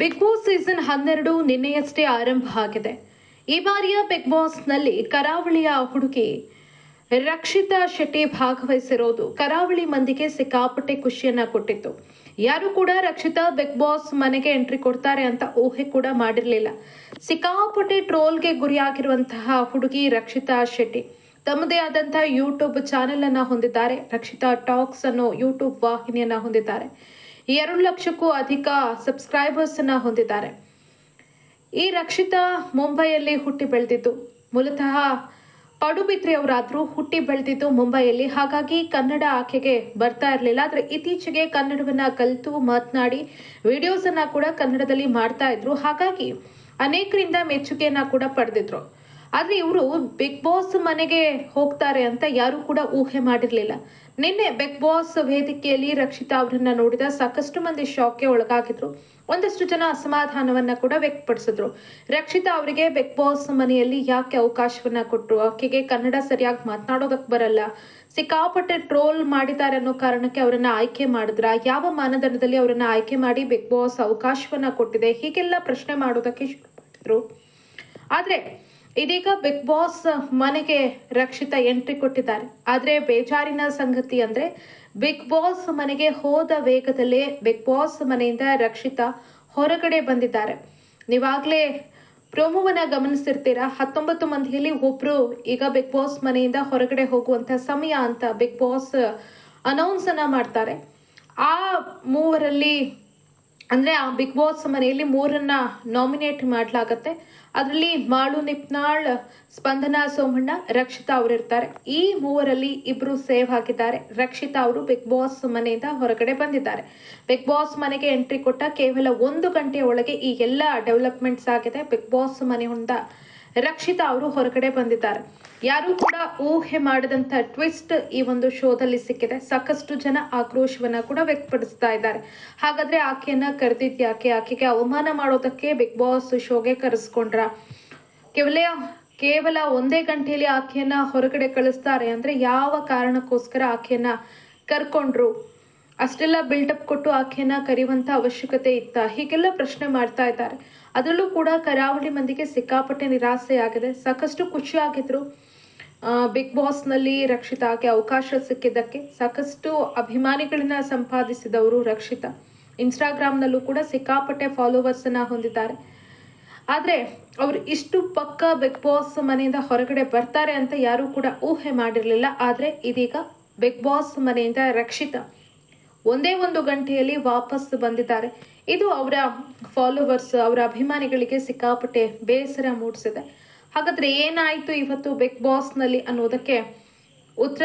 Big boss season ಹನ್ನೆರಡು ನಿನ್ನೆಯಷ್ಟೇ ಆರಂಭ ಆಗಿದೆ. ಈ ಬಾರಿಯ ಬಿಗ್ ಬಾಸ್ನಲ್ಲಿ ಕರಾವಳಿಯ ಹುಡುಗಿ ರಕ್ಷಿತಾ ಶೆಟ್ಟಿ ಭಾಗವಹಿಸಿರೋದು ಕರಾವಳಿ ಮಂದಿಗೆ ಸಿಕ್ಕಾಪಟ್ಟೆ ಖುಷಿಯನ್ನ ಕೊಟ್ಟಿತ್ತು. ಯಾರು ಕೂಡ ರಕ್ಷಿತಾ ಬಿಗ್ ಬಾಸ್ ಮನೆಗೆ ಎಂಟ್ರಿ ಕೊಡ್ತಾರೆ ಅಂತ ಊಹೆ ಕೂಡ ಮಾಡಿರಲಿಲ್ಲ. ಸಿಕ್ಕಾಪಟ್ಟೆ ಟ್ರೋಲ್ಗೆ ಗುರಿಯಾಗಿರುವಂತಹ ಹುಡುಗಿ ರಕ್ಷಿತಾ ಶೆಟ್ಟಿ ತಮ್ಮದೇ ಆದಂತಹ ಯೂಟ್ಯೂಬ್ ಚಾನೆಲ್ ಅನ್ನ ಹೊಂದಿದ್ದಾರೆ. ರಕ್ಷಿತಾ ಟಾಕ್ಸ್ ಅನ್ನೋ ಯೂಟ್ಯೂಬ್ ವಾಹಿನಿಯನ್ನ ಹೊಂದಿದ್ದಾರೆ. ಎರಡು ಲಕ್ಷಕ್ಕೂ ಅಧಿಕ ಸಬ್ಸ್ಕ್ರೈಬರ್ಸ್ ಅನ್ನ ಹೊಂದಿದ್ದಾರೆ. ಈ ರಕ್ಷಿತಾ ಮುಂಬೈಯಲ್ಲಿ ಹುಟ್ಟಿ ಬೆಳೆದಿದ್ದು, ಮೂಲತಃ ಪಡುಬಿದ್ರಿ ಅವರಾದ್ರೂ ಹುಟ್ಟಿ ಬೆಳೆದಿದ್ದು ಮುಂಬೈಯಲ್ಲಿ. ಹಾಗಾಗಿ ಕನ್ನಡ ಆಕೆಗೆ ಬರ್ತಾ ಇರಲಿಲ್ಲ. ಆದರೆ ಇತ್ತೀಚೆಗೆ ಕನ್ನಡವನ್ನ ಕಲಿತು ಮಾತನಾಡಿ ವಿಡಿಯೋಸ್ ಅನ್ನ ಕೂಡ ಕನ್ನಡದಲ್ಲಿ ಮಾಡ್ತಾ ಇದ್ರು. ಹಾಗಾಗಿ ಅನೇಕರಿಂದ ಮೆಚ್ಚುಗೆಯನ್ನ ಕೂಡ ಪಡೆದಿದ್ರು. ಆದ್ರೆ ಇವರು ಬಿಗ್ ಬಾಸ್ ಮನೆಗೆ ಹೋಗ್ತಾರೆ ಅಂತ ಯಾರು ಕೂಡ ಊಹೆ ಮಾಡಿರಲಿಲ್ಲ. ನಿನ್ನೆ ಬಿಗ್ ಬಾಸ್ ವೇದಿಕೆಯಲ್ಲಿ ರಕ್ಷಿತಾ ಅವರನ್ನ ನೋಡಿದ ಸಾಕಷ್ಟು ಮಂದಿ ಶಾಕ್ಗೆ ಒಳಗಾಗಿದ್ರು. ಒಂದಷ್ಟು ಜನ ಅಸಮಾಧಾನವನ್ನ ಕೂಡ ವ್ಯಕ್ತಪಡಿಸಿದ್ರು. ರಕ್ಷಿತಾ ಅವರಿಗೆ ಬಿಗ್ ಬಾಸ್ ಮನೆಯಲ್ಲಿ ಯಾಕೆ ಅವಕಾಶವನ್ನ ಕೊಟ್ಟರು ಆಕೆಗೆ ಕನ್ನಡ ಸರಿಯಾಗಿ ಮಾತನಾಡೋದಕ್ಕೆ ಬರಲ್ಲ. ಸಿಕ್ಕಾಪಟ್ಟೆ ಟ್ರೋಲ್ ಮಾಡಿದ್ದಾರೆ ಅನ್ನೋ ಕಾರಣಕ್ಕೆ ಅವರನ್ನ ಆಯ್ಕೆ ಮಾಡಿದ್ರ? ಯಾವ ಮಾನದಂಡದಲ್ಲಿ ಅವರನ್ನ ಆಯ್ಕೆ ಮಾಡಿ ಬಿಗ್ ಬಾಸ್ ಅವಕಾಶವನ್ನ ಕೊಟ್ಟಿದೆ? ಹೀಗೆಲ್ಲ ಪ್ರಶ್ನೆ ಮಾಡೋದಕ್ಕೆ ಶುರು ಮಾಡಿದ್ರು. ಆದ್ರೆ ಇದೀಗ ಬಿಗ್ ಬಾಸ್ ಮನೆಗೆ ರಕ್ಷಿತಾ ಎಂಟ್ರಿ ಕೊಟ್ಟಿದ್ದಾರೆ. ಆದರೆ ಬೇಜಾರಿನ ಸಂಗತಿ ಅಂದ್ರೆ ಬಿಗ್ ಬಾಸ್ ಮನೆಗೆ ಹೋದ ವೇಗದಲ್ಲೇ ಬಿಗ್ ಬಾಸ್ ಮನೆಯಿಂದ ರಕ್ಷಿತಾ ಹೊರಗಡೆ ಬಂದಿದ್ದಾರೆ. ನೀವಾಗಲೇ ಪ್ರೋಮೋವನ್ನ ಗಮನಿಸಿರ್ತೀರಾ ಹತ್ತೊಂಬತ್ತು ಮಂದಿಯಲ್ಲಿ ಒಬ್ರು ಈಗ ಬಿಗ್ ಬಾಸ್ ಮನೆಯಿಂದ ಹೊರಗಡೆ ಹೋಗುವಂತ ಸಮಯ ಅಂತ ಬಿಗ್ ಬಾಸ್ ಅನೌನ್ಸ್ ಅನ್ನ ಮಾಡ್ತಾರೆ. ಆ ಮೂವರಲ್ಲಿ ಅಂದ್ರೆ ಆ ಬಿಗ್ ಬಾಸ್ ಮನೆಯಲ್ಲಿ ಮೂರನ್ನ ನಾಮಿನೇಟ್ ಮಾಡಲಾಗತ್ತೆ. ಅದರಲ್ಲಿ ಮಾಳು, ನಿಪ್ನಾಳ್, ಸ್ಪಂದನಾ, ಸೋಮಣ್ಣ, ರಕ್ಷಿತಾ ಅವರು ಇರ್ತಾರೆ ಈ ಮೂವರಲ್ಲಿ ಇಬ್ರು ಸೇವ್ ಆಗಿದ್ದಾರೆ. ರಕ್ಷಿತಾ ಅವರು ಬಿಗ್ ಬಾಸ್ ಮನೆಯಿಂದ ಹೊರಗಡೆ ಬಂದಿದ್ದಾರೆ. ಬಿಗ್ ಬಾಸ್ ಮನೆಗೆ ಎಂಟ್ರಿ ಕೊಟ್ಟ ಕೇವಲ ಒಂದು ಗಂಟೆಯ ಒಳಗೆ ಈ ಎಲ್ಲ ಡೆವಲಪ್ಮೆಂಟ್ಸ್ ಆಗಿದೆ. ಬಿಗ್ ಬಾಸ್ ಮನೆಯಿಂದ ರಕ್ಷಿತಾ ಅವರು ಹೊರಗಡೆ ಬಂದಿದ್ದಾರೆ. ಯಾರು ಕೂಡ ಊಹೆ ಮಾಡದಂತ ಟ್ವಿಸ್ಟ್ ಈ ಒಂದು ಶೋದಲ್ಲಿ ಸಿಕ್ಕಿದೆ. ಸಾಕಷ್ಟು ಜನ ಆಕ್ರೋಶವನ್ನ ಕೂಡ ವ್ಯಕ್ತಪಡಿಸ್ತಾ ಇದ್ದಾರೆ. ಹಾಗಾದ್ರೆ ಆಕೆಯನ್ನ ಕರೆದಿದ್ ಯಾಕೆ? ಆಕೆಗೆ ಅವಮಾನ ಮಾಡೋದಕ್ಕೆ ಬಿಗ್ ಬಾಸ್ ಶೋಗೆ ಕರೆಸ್ಕೊಂಡ್ರ? ಕೇವಲ ಕೇವಲ ಒಂದೇ ಗಂಟೆಯಲ್ಲಿ ಆಕೆಯನ್ನ ಹೊರಗಡೆ ಕಳಿಸ್ತಾರೆ ಅಂದ್ರೆ ಯಾವ ಕಾರಣಕ್ಕೋಸ್ಕರ ಆಕೆಯನ್ನ ಕರ್ಕೊಂಡ್ರು? ಅಷ್ಟೆಲ್ಲ ಬಿಲ್ಡಪ್ ಕೊಟ್ಟು ಆಕೆಯನ್ನ ಕರೆಯುವಂತ ಅವಶ್ಯಕತೆ ಇತ್ತ. ಹೀಗೆಲ್ಲ ಪ್ರಶ್ನೆ ಮಾಡ್ತಾ ಇದ್ದಾರೆ. ಅದರಲ್ಲೂ ಕೂಡ ಕರಾವಳಿ ಮಂದಿಗೆ ಸಿಕ್ಕಾಪಟ್ಟೆ ನಿರಾಸೆ ಆಗಿದೆ. ಸಾಕಷ್ಟು ಖುಷಿ ಆಗಿದ್ರು. ಬಿಗ್ ಬಾಸ್ನಲ್ಲಿ ರಕ್ಷಿತಾಗೆ ಅವಕಾಶ ಸಿಕ್ಕಿದ್ದಕ್ಕೆ. ಸಾಕಷ್ಟು ಅಭಿಮಾನಿಗಳನ್ನ ಸಂಪಾದಿಸಿದವರು ರಕ್ಷಿತಾ. ಇನ್ಸ್ಟಾಗ್ರಾಮ್ನಲ್ಲೂ ಕೂಡ ಸಿಕ್ಕಾಪಟ್ಟೆ ಫಾಲೋವರ್ಸ್ ಅನ್ನ ಹೊಂದಿದ್ದಾರೆ. ಆದ್ರೆ ಅವರು ಇಷ್ಟು ಪಕ್ಕ ಬಿಗ್ ಬಾಸ್ ಮನೆಯಿಂದ ಹೊರಗಡೆ ಬರ್ತಾರೆ ಅಂತ ಯಾರು ಕೂಡ ಊಹೆ ಮಾಡಿರಲಿಲ್ಲ. ಆದ್ರೆ ಇದೀಗ ಬಿಗ್ ಬಾಸ್ ಮನೆಯಿಂದ ರಕ್ಷಿತಾ. ಒಂದೇ ಒಂದು ಗಂಟೆಯಲ್ಲಿ ವಾಪಸ್ ಬಂದಿದ್ದಾರೆ. ಇದು ಅವರ ಫಾಲೋವರ್ಸ್ ಅವರ ಅಭಿಮಾನಿಗಳಿಗೆ ಸಿಕ್ಕಾಪಟ್ಟೆ ಬೇಸರ ಮೂಡಿಸಿದೆ. ಹಾಗಾದ್ರೆ ಏನಾಯ್ತು ಇವತ್ತು ಬಿಗ್ ಬಾಸ್ನಲ್ಲಿ ಅನ್ನೋದಕ್ಕೆ ಉತ್ತರ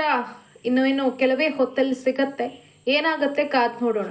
ಇನ್ನೂ ಇನ್ನು ಕೆಲವೇ ಹೊತ್ತಲ್ಲಿ ಸಿಗತ್ತೆ. ಏನಾಗತ್ತೆ ಕಾದ್ ನೋಡೋಣ.